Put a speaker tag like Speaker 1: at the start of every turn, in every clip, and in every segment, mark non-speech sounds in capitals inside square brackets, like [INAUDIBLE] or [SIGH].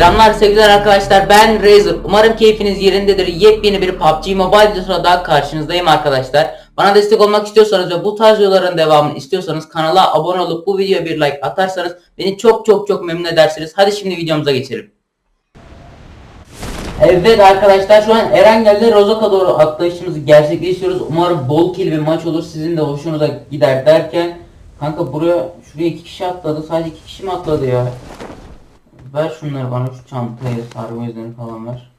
Speaker 1: Selamlar sevgili arkadaşlar ben Razer. Umarım keyfiniz yerindedir. Yepyeni bir PUBG Mobile videosuna daha karşınızdayım arkadaşlar. Bana destek olmak istiyorsanız ve bu tarz videoların devamını istiyorsanız kanala abone olup bu videoya bir like atarsanız beni çok çok çok memnun edersiniz. Hadi şimdi videomuza geçelim. Evet arkadaşlar şu an Eren geldi. Rozok'a doğru atlayışımızı gerçekleştiriyoruz. Umarım bol kill bir maç olur. Sizin de hoşunuza gider derken Kanka buraya şuraya iki kişi atladı. Sadece iki kişi mi atladı ya? Ver şunları bana şu çantayı, sargı izlerini falan ver.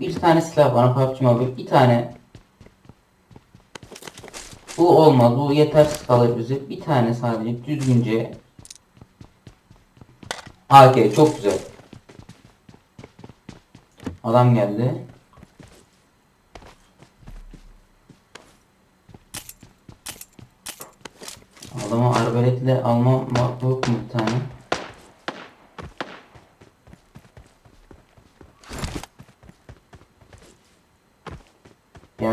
Speaker 1: Bir tane silah bana PUBG Mobile. Bir tane. Bu olmaz. Bu yetersiz kalır bize. Bir tane sadece düzgünce. AK çok güzel. Adam geldi. Adamı arbaletle alma yok mu bir tane?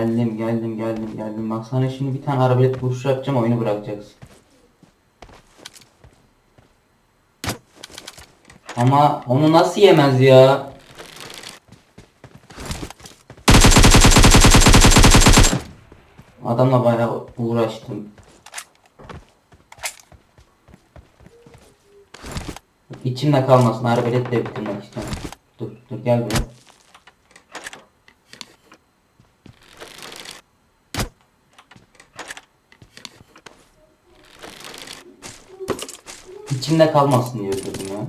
Speaker 1: Geldim geldim geldim geldim. Bak sana şimdi bir tane arabalet vuruşu yapacağım oyunu bırakacaksın. Ama onu nasıl yemez ya? Adamla bayağı uğraştım. İçimde kalmasın arbelet de bitirmek istiyorum. Dur dur gel buraya. İçimde kalmasın diyor dedim ya.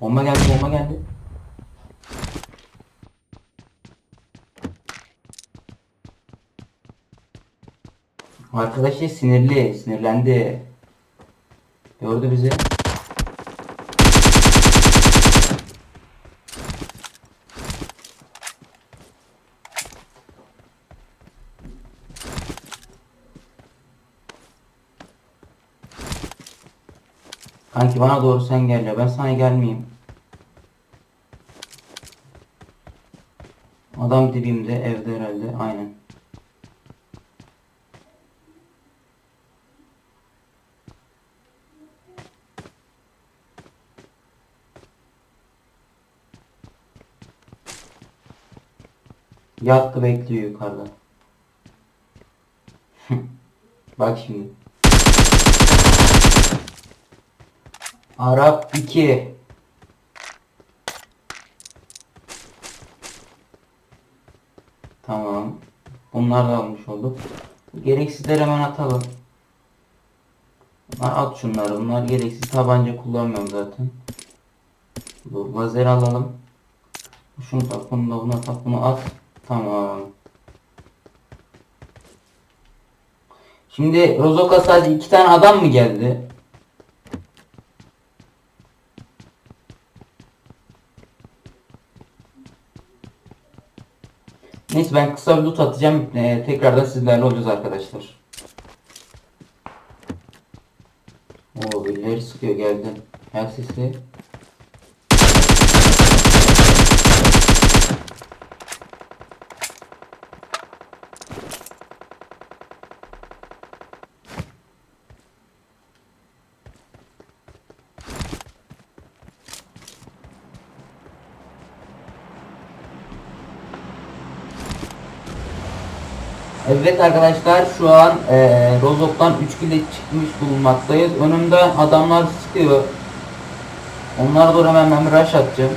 Speaker 1: Bomba geldi bomba geldi. Arkadaş şey sinirli, sinirlendi. Gördü bizi. Kanki bana doğru sen gel ya. Ben sana gelmeyeyim. Adam dibimde evde herhalde. Aynen. Yattı bekliyor yukarıda. [LAUGHS] Bak şimdi. Arap 2. Tamam. Bunlar da almış olduk. Gereksizleri hemen atalım. Bunlar at şunları. Bunlar gereksiz tabanca kullanmıyorum zaten. Bu lazer alalım. Şunu tak, bunu da buna tak, bunu at. Tamam. Şimdi Rozok'a sadece iki tane adam mı geldi? Neyse ben kısa bir loot atacağım. Ee, tekrardan sizlerle olacağız arkadaşlar. Oo birileri sıkıyor geldi. Her sesi. Evet arkadaşlar şu an eee Rozok'tan 3 kile çıkmış bulunmaktayız. Önümde adamlar sıkıyor. Onlara doğru hemen ben rush atacağım.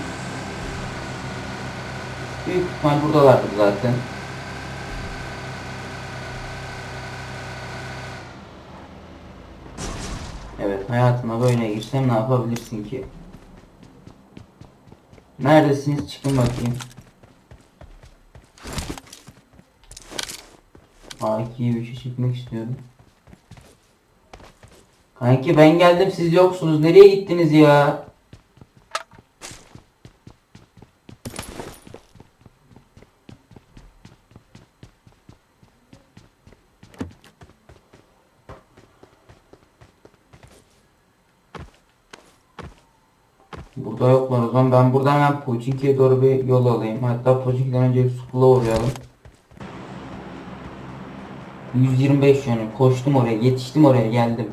Speaker 1: Büyük ihtimal buradalardır zaten. Evet hayatıma böyle girsem ne yapabilirsin ki? Neredesiniz çıkın bakayım. A2'yi bir şey çekmek istiyorum. Kanki ben geldim siz yoksunuz. Nereye gittiniz ya? Burada yoklar o zaman ben buradan hemen Pochinki'ye doğru bir yol alayım. Hatta Pochinki'den önce bir Sukula uğrayalım. 125 yönü. Koştum oraya, yetiştim oraya, geldim.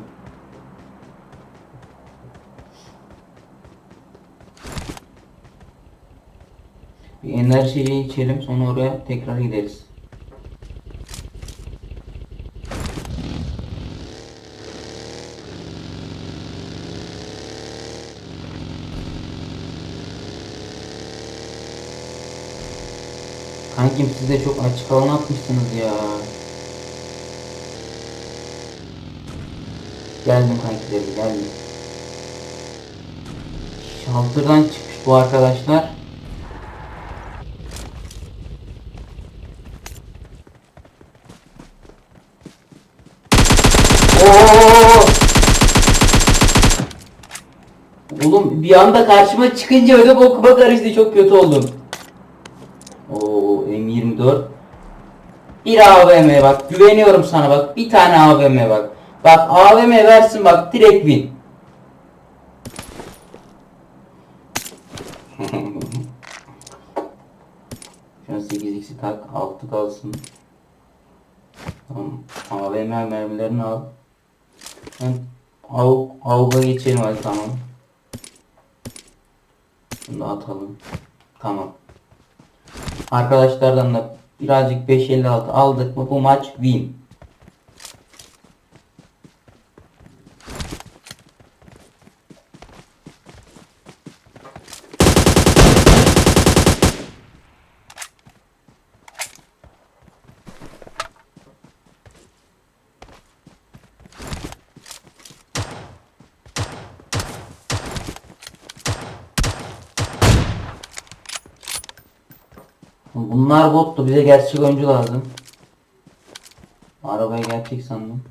Speaker 1: Bir enerjiyi içelim, sonra oraya tekrar gideriz. Kankim siz de çok açık alan atmışsınız ya. Geldim kankilerim geldim. Şaltırdan çıkmış bu arkadaşlar. Oğlum bir anda karşıma çıkınca öyle bokuma karıştı çok kötü oldum. Oo M24 Bir AVM bak güveniyorum sana bak bir tane AVM bak. Bak AVM versin bak direkt win. Şu an 8x'i tak 6 kalsın. Tamam. AVM mermilerini al. Ben av, avga geçelim hadi tamam. Bunu da atalım. Tamam. Arkadaşlardan da birazcık 556 aldık mı bu maç win. Bunlar bottu bize gerçek oyuncu lazım. Arabaya gerçek sandım.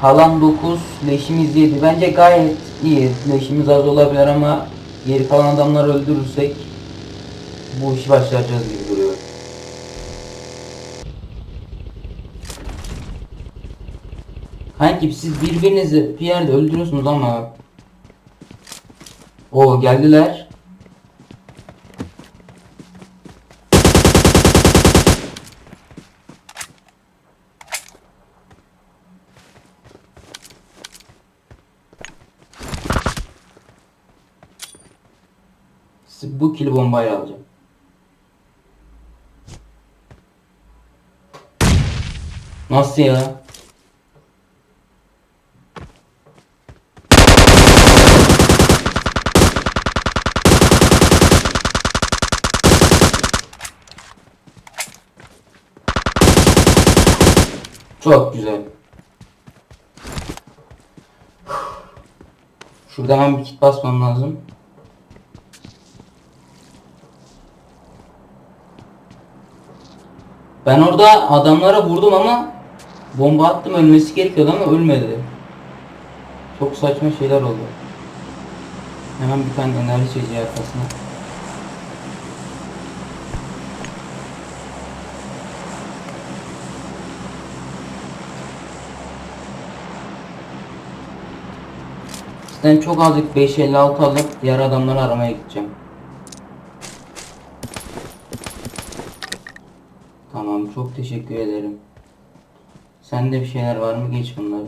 Speaker 1: Kalan 9, leşimiz 7. Bence gayet iyi. Leşimiz az olabilir ama geri kalan adamları öldürürsek bu işi başaracağız gibi duruyor. Kanki siz birbirinizi bir yerde öldürüyorsunuz ama o geldiler. Bu kili bombayı alacağım. Nasıl ya? Çok güzel. Şurada hemen bir kit basmam lazım. Ben orada adamlara vurdum ama bomba attım ölmesi gerekiyordu ama ölmedi. Çok saçma şeyler oldu. Hemen bir tane enerji içeceği arkasına. Sizden çok azıcık 556 alıp diğer adamları aramaya gideceğim. Tamam çok teşekkür ederim. Sende bir şeyler var mı? Geç bunları.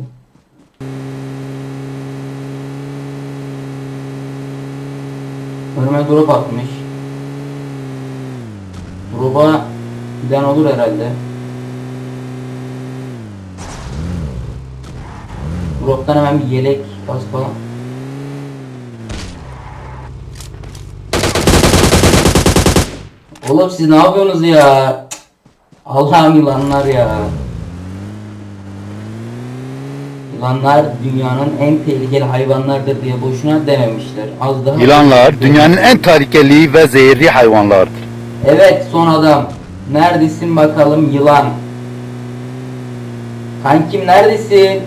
Speaker 1: Önüme drop atmış. Drop'a giden olur herhalde. Drop'tan hemen bir yelek bas falan. Oğlum siz ne yapıyorsunuz ya? Allah'ım yılanlar ya. Yılanlar dünyanın en tehlikeli hayvanlardır diye boşuna dememişler. Az daha.
Speaker 2: Yılanlar dünyanın en tehlikeli ve zehirli hayvanlardır.
Speaker 1: Evet son adam. Neredesin bakalım yılan? Kankim neredesin?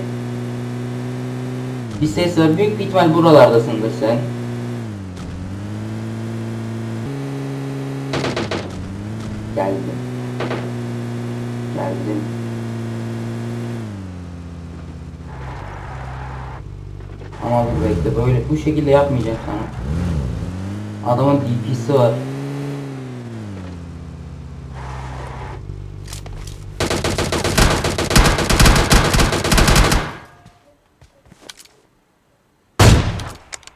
Speaker 1: Bir ses var. Büyük bir ihtimal buralardasındır sen. Geldim. Geldim. Ama dur bekle böyle bu şekilde yapmayacağım sana. Adamın DP'si var.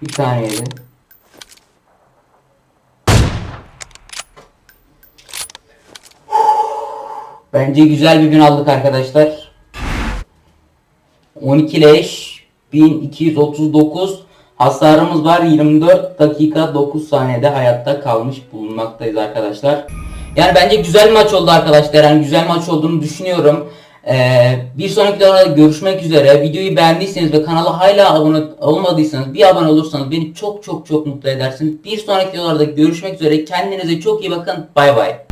Speaker 1: Bir tane yedi. Bence güzel bir gün aldık arkadaşlar. 12 leş 1239 hasarımız var 24 dakika 9 saniyede hayatta kalmış bulunmaktayız arkadaşlar. Yani bence güzel maç oldu arkadaşlar. Yani güzel maç olduğunu düşünüyorum. Ee, bir sonraki videoda görüşmek üzere. Videoyu beğendiyseniz ve kanala hala abone olmadıysanız bir abone olursanız beni çok çok çok mutlu edersiniz. Bir sonraki videolarda görüşmek üzere. Kendinize çok iyi bakın. Bay bay.